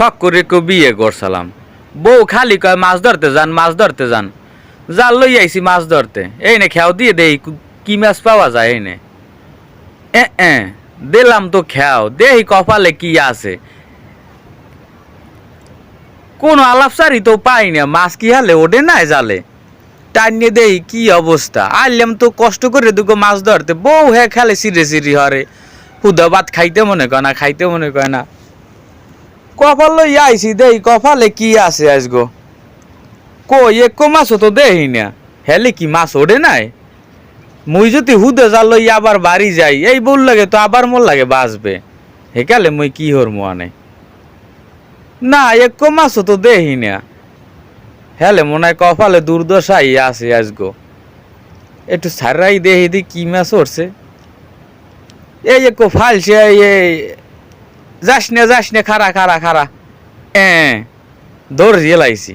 শখ করে কেউ বিয়ে করছিলাম। বউ খালি কয়, মাছ ধরতে যান, মাছ ধরতে যান। জাল লই আইছি মাছ ধরতে। এই নে খেয়াও দিয়ে দেই, কি মাছ পাওয়া যায় এই নে দিলাম তো খেয়াও দেহি কপালে কি আছে? কোনো আলাপসারি তো পাই না, মাছ কি হালে ওঠে নাই জালে? টানিয়ে দেই, কি অবস্থা? আইলাম তো কষ্ট করে দুটো মাছ ধরতে। বউ হে খেলে সিরে সিরি হরে। হুদা ভাত খাইতে মনে কয় না, খাইতে মনে কয় না। কপাল লই আইছি, দেই, কপালে কি আছে আজগো? কই, এক মাছও তো দেহি না। হেলে কি মাছ ওঠে নাই? মুই যদি হুদে জাল লই আবার বাড়ি যাই, এই বল লাগে তো আবার মোর লাগে বাঁচবে। হেকালে মুই কি হর আনে? না, এক মাছও তো দেহি না। হেলে মনে হয় কপালে দুর্দশাই আছে আজগো। একটু সারাই দেহি দি কি মাছ উঠছে এই এক ফালছে এই যাস না যাস না খারা খারা খারা এ দৌড় লাইছি।